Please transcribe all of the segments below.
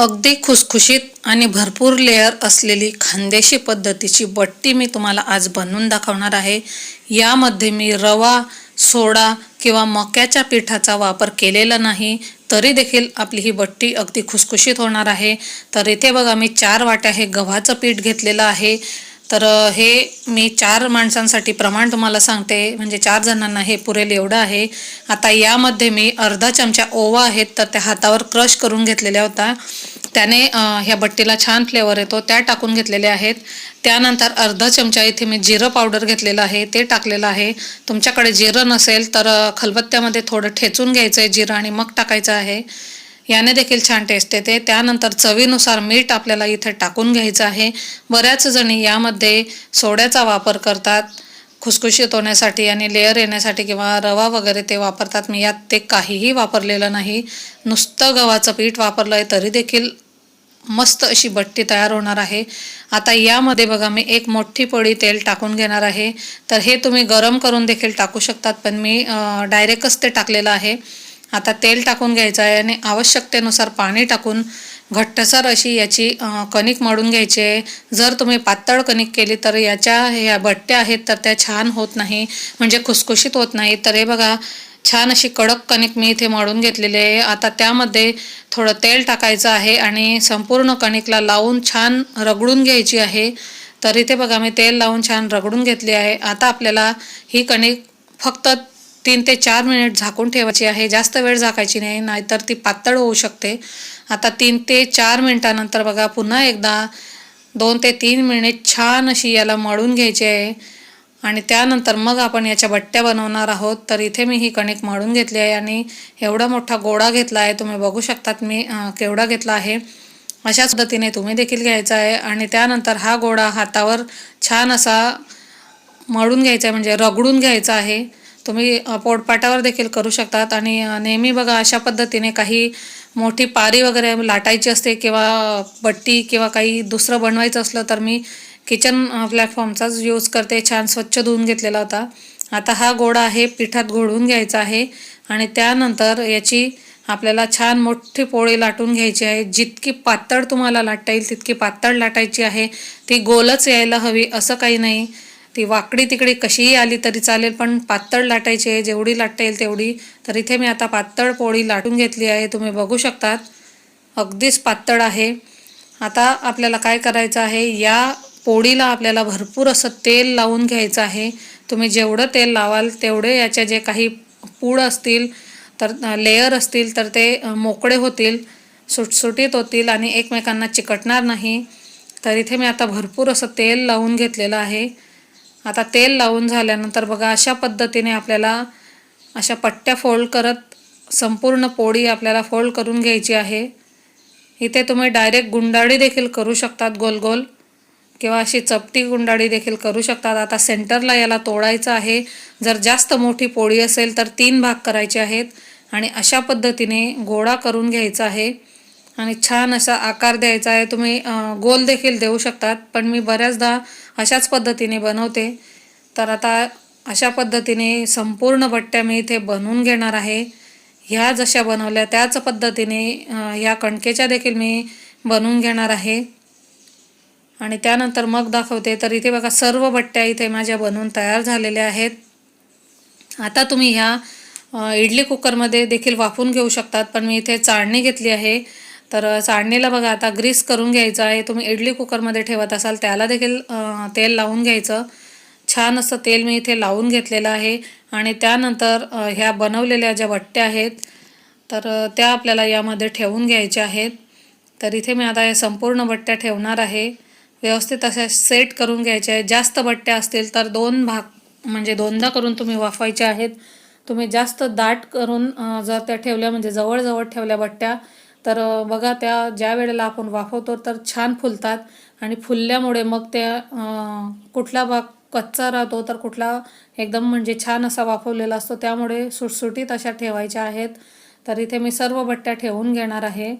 अगदी खुसखुशीत आणि भरपूर लेअर असलेली खानदेशी पद्धतीची बट्टी मी तुम्हाला आज बनवून दाखवणार आहे. यामध्ये मी रवा सोडा किंवा मक्याच्या पिठाचा वापर केलेला नाही तरी देखील आपली ही बट्टी अगदी खुसखुशीत होणार आहे. तर इथे बघा मी चार वाट्या हे गव्हाचं पीठ घेतलेलं आहे. तर हे मी चार माणसांसाठी प्रमाण तुम्हाला सांगते. म्हणजे चार जणांना हे पुरेल एवढं आहे. आता यामध्ये मी अर्धा चमचा ओवा आहेत तर त्या हातावर क्रश करून घेतलेल्या होता. त्याने ह्या बट्टीला छान फ्लेवर येतो. त्या टाकून घेतलेल्या आहेत. त्यानंतर अर्धा चमचा इथे मी जिरं पावडर घेतलेलं आहे. ते टाकलेलं आहे. तुमच्याकडे जिरं नसेल तर खलबत्त्यामध्ये थोडं ठेचून घ्यायचं आहे जिरं आणि मग टाकायचं आहे. याने देखील छान टेस्ट येते. त्यानंतर चवीनुसार मीठ आपल्याला इथे टाकून घ्यायचं आहे. बऱ्याच जणी यामध्ये सोड्याचा वापर करतात. खुसखुशीत होण्यासाठी आणि लेअर येण्यासाठी किंवा रवा वगैरे ते वापरतात. मी यात ते काहीही वापरलेलं नाही. नुसतं गव्हाचं पीठ वापरलं आहे तरी देखील मस्त अशी बट्टी तयार होणार आहे. आता यामध्ये बघा मी एक मोठी पोळी तेल टाकून घेणार आहे. तर हे तुम्ही गरम करून देखील टाकू शकतात. पण मी डायरेक्टच ते टाकलेलं आहे. आता तेल टाकून घ्यायचं आहे आणि आवश्यकतेनुसार पाणी टाकून घट्टसर अशी याची कणिक मळून घ्यायची आहे. जर तुम्ही पातळ कणिक केली तर याच्या ह्या बट्ट्या आहेत तर त्या छान होत नाही म्हणजे खुसखुशीत होत नाही. तर हे बघा छान अशी कडक कणिक मी इथे मळून घेतलेली आहे. आता त्यामध्ये थोडं तेल टाकायचं आहे आणि संपूर्ण कणिकला लावून छान रगडून घ्यायची आहे. तर इथे बघा मी तेल लावून छान रगडून घेतली आहे. आता आपल्याला ही कणिक फक्त तीन ते चार मिनिट झाकून ठेवायची आहे. जास्त वेळ झाकायची नाही नाहीतर ती पातळ होऊ शकते. आता तीन ते चार मिनिटानंतर बघा पुन्हा एकदा दोन ते तीन मिनिट छान अशी याला मळून घ्यायची आहे. आणि त्यानंतर मग आपण याच्या बट्ट्या बनवणार आहोत. तर इथे मी ही कणिक मळून घेतली आहे आणि एवढा मोठा गोळा घेतला आहे. तुम्ही बघू शकतात मी केवढा घेतला आहे. अशाच पद्धतीने तुम्ही देखील घ्यायचा आहे. आणि त्यानंतर हा गोळा हातावर छान असा मळून घ्यायचा आहे म्हणजे रगडून घ्यायचा आहे. तुम्ही पोटपाटावर देखील करू शकतात. आणि नेहमी बघा अशा पद्धतीने काही मोठी पारी वगैरे लाटायची असते किंवा बट्टी किंवा काही दुसरं बनवायचं असलं तर मी किचन प्लॅटफॉर्मचाच यूज करते. छान स्वच्छ धुवून घेतलेला होता. आता हा गोळा आहे पिठात घोळून घ्यायचा आहे. आणि त्यानंतर याची आपल्याला छान मोठी पोळी लाटून घ्यायची आहे. जितकी पातळ तुम्हाला लाटता येईल तितकी पातळ लाटायची आहे. ती गोलच यायला हवी असं काही नाही. ती वाकडी तिकडी कशीही आली तरी चालेल पण पातळ लाटायची आहे. जेवढी लाटता येईल तेवढी. तर इथे मी आता पातळ पोळी लाटून घेतली आहे. तुम्ही बघू शकतात. अगदीच पातळ आहे. आता आपल्याला काय करायचं आहे? या पोळीला आपल्याला भरपूर असं तेल लावून घ्यायचं आहे. तुम्ही जेवढं तेल लावाल तेवढे याच्या जे काही पूड असतील तर लेयर असतील तर ते मोकळे होतील सुटसुटीत होतील आणि एकमेकांना चिकटणार नाही. तर इथे मी आता भरपूर असं तेल लावून घेतलेलं आहे. आता तेल लावून झाल्यानंतर बघा अशा पद्धतीने आपल्याला अशा पट्ट्या फोल्ड करत संपूर्ण पोळी आपल्याला फोल्ड करून घ्यायची आहे. इथे तुम्ही डायरेक्ट गुंडाळी देखील करू शकतात गोल गोल किंवा अशी चपटी गुंडाळी देखील करू शकतात. आता सेंटरला याला तोडायचं आहे. जर जास्त मोठी पोळी असेल तर तीन भाग करायचे आहेत आणि अशा पद्धतीने गोळा करून घ्यायचा आहे. आणि छान असा आकार द्यायचा आहे. तुम्ही गोल देखील देऊ शकतात पण मी बऱ्याचदा अशाच पद्धतीने बनवते. तर आता अशा पद्धतीने संपूर्ण बट्ट्या मी इथे बनवून घेणार आहे. ह्या जशा बनवल्या त्याच पद्धतीने ह्या कणकेच्या देखील मी बनवून घेणार आहे. आणि त्यानंतर मग दाखवते. तर इथे बघा सर्व बट्ट्या इथे माझ्या बनवून तयार झालेल्या आहेत. आता तुम्ही ह्या इडली कुकरमध्ये देखील वाफून घेऊ शकतात पण मी इथे चाळणी घेतली आहे. तर चाळणीला बघा आता ग्रीस करून घ्यायचं आहे. तुम्ही इडली कुकरमध्ये ठेवत असाल त्याला देखील तेल लावून घ्यायचं. छान असं तेल मी इथे लावून घेतलेलं आहे. आणि त्यानंतर ह्या बनवलेल्या ज्या बट्ट्या आहेत तर त्या आपल्याला यामध्ये ठेवून घ्यायच्या आहेत. तर इथे मी आता या संपूर्ण बट्ट्या ठेवणार आहे. व्यवस्थित अशा सेट करून घ्यायच्या आहेत. जास्त बट्ट्या असतील तर दोन भाग म्हणजे दोनदा करून तुम्ही वाफवायच्या आहेत. तुम्ही जास्त दाट करून जर त्या ठेवल्या म्हणजे जवळजवळ ठेवल्या बट्ट्या तर बघा त्या ज्या वेळेला आपण वाफवतो तर छान फुलतात आणि फुलल्यामुळे मग त्या कुठला भाग कच्चा राहतो तर कुठला एकदम म्हणजे छान असा वाफवलेला असतो. त्यामुळे सुटसुटीत अशा ठेवायच्या आहेत. तर इथे मी सर्व बट्ट्या ठेवून घेणार आहे.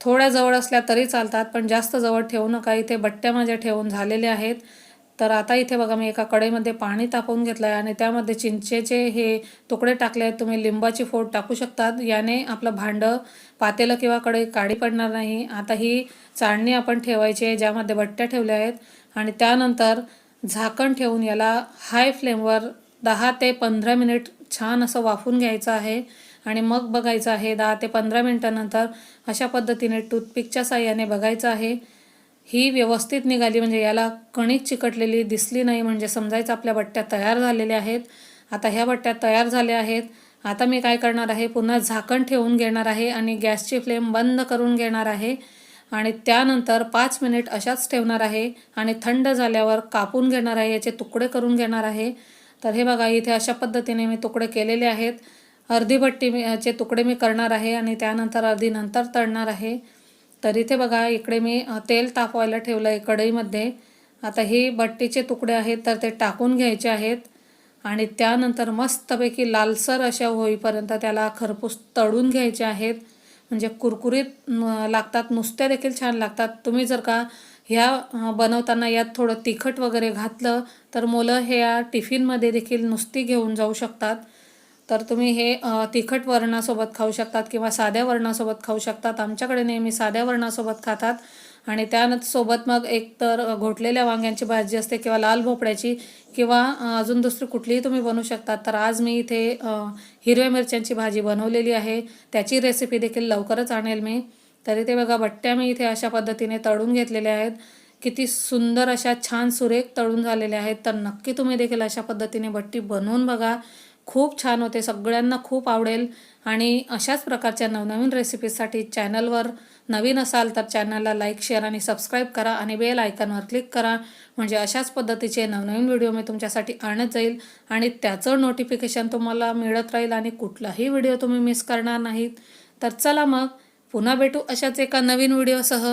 थोड्या जवळ असल्या तरी चालतात पण जास्त जवळ ठेवू नका. इथे बट्ट्या माझ्या ठेवून झालेल्या आहेत. तर आता इथे बघा मी एका कढईमध्ये पाणी तापवून घेतलं आहे आणि त्यामध्ये चिंचेचे हे तुकडे टाकले आहेत. तुम्ही लिंबाची फोड टाकू शकतात. याने आपलं भांडं पातेलं किंवा कढई काळी पडणार नाही. आता ही चाळणी आपण ठेवायची आहे ज्यामध्ये बट्ट्या ठेवल्या आहेत. आणि त्यानंतर झाकण ठेवून याला हाय फ्लेमवर दहा ते पंधरा मिनिट छान असं वाफून घ्यायचं आहे. आणि मग बघायचं आहे दहा ते पंधरा मिनटानंतर अशा पद्धतीने टूथपिकच्या साह्याने बघायचं आहे. ही व्यवस्थित निघाली म्हणजे याला कणिक चिकटलेली दिसली नाही म्हणजे समजायचं आपल्या बट्ट्या तयार झालेल्या आहेत. आता ह्या बट्ट्या तयार झाल्या आहेत. आता मी काय करणार आहे? पुन्हा झाकण ठेवून घेणार आहे आणि गॅसची फ्लेम बंद करून घेणार आहे. आणि त्यानंतर पाच मिनिट अशाच ठेवणार आहे आणि थंड झाल्यावर कापून घेणार आहे याचे तुकडे करून घेणार आहे. तर हे बघा इथे अशा पद्धतीने मी तुकडे केलेले आहेत. अर्धी भट्टी मी चे तुकडे मी करणार आहे आणि त्यानंतर अर्धी नंतर तळणार आहे. तर इथे बघा इकडे मी तेल तापवायला ठेवलं आहे कढईमध्ये आता ही बट्टीचे तुकडे आहेत तर ते टाकून घ्यायचे आहेत. आणि त्यानंतर मस्तपैकी लालसर अशा होईपर्यंत त्याला खरपूस तळून घ्यायचे आहेत. म्हणजे कुरकुरीत लागतात. नुसत्या देखील छान लागतात. तुम्ही जर का ह्या बनवताना यात थोडं तिखट वगैरे घातलं तर मुलं ह्या टिफिनमध्ये देखील नुसती घेऊन जाऊ शकतात. तर तुम्ही हे तिखट वरणासोबत खाऊ शकतात किंवा साध्या वरणासोबत खाऊ शकतात. आमच्याकडे नेहमी साध्या वरणासोबत खातात. आणि त्यानंतर सोबत मग एक तर घोटलेल्या वांग्यांची भाजी असते किंवा लाल भोपळ्याची किंवा अजून दुसरी कुठलीही तुम्ही बनवू शकतात. तर आज मी इथे हिरव्या मिरच्यांची भाजी बनवलेली आहे. त्याची रेसिपी देखील लवकरच आणेल मी. तरी ते बघा बट्ट्या मी इथे अशा पद्धतीने तळून घेतलेल्या आहेत. किती सुंदर अशा छान सुरेख तळून झालेल्या आहेत. तर नक्की तुम्ही देखील अशा पद्धतीने बट्टी बनवून बघा. खूप छान होते सगळ्यांना खूप आवडेल. आणि अशाच प्रकारच्या नवनवीन रेसिपीजसाठी चॅनलवर नवीन असाल तर चॅनलला लाईक शेअर आणि सबस्क्राईब करा आणि बेल आयकॉनवर क्लिक करा. म्हणजे अशाच पद्धतीचे नवनवीन व्हिडिओ मी तुमच्यासाठी आणत जाईल आणि त्याचं नोटिफिकेशन तुम्हाला मिळत राहील आणि कुठलाही व्हिडिओ तुम्ही मिस करणार नाहीत. तर चला मग पुन्हा भेटू अशाच एका नवीन व्हिडिओसह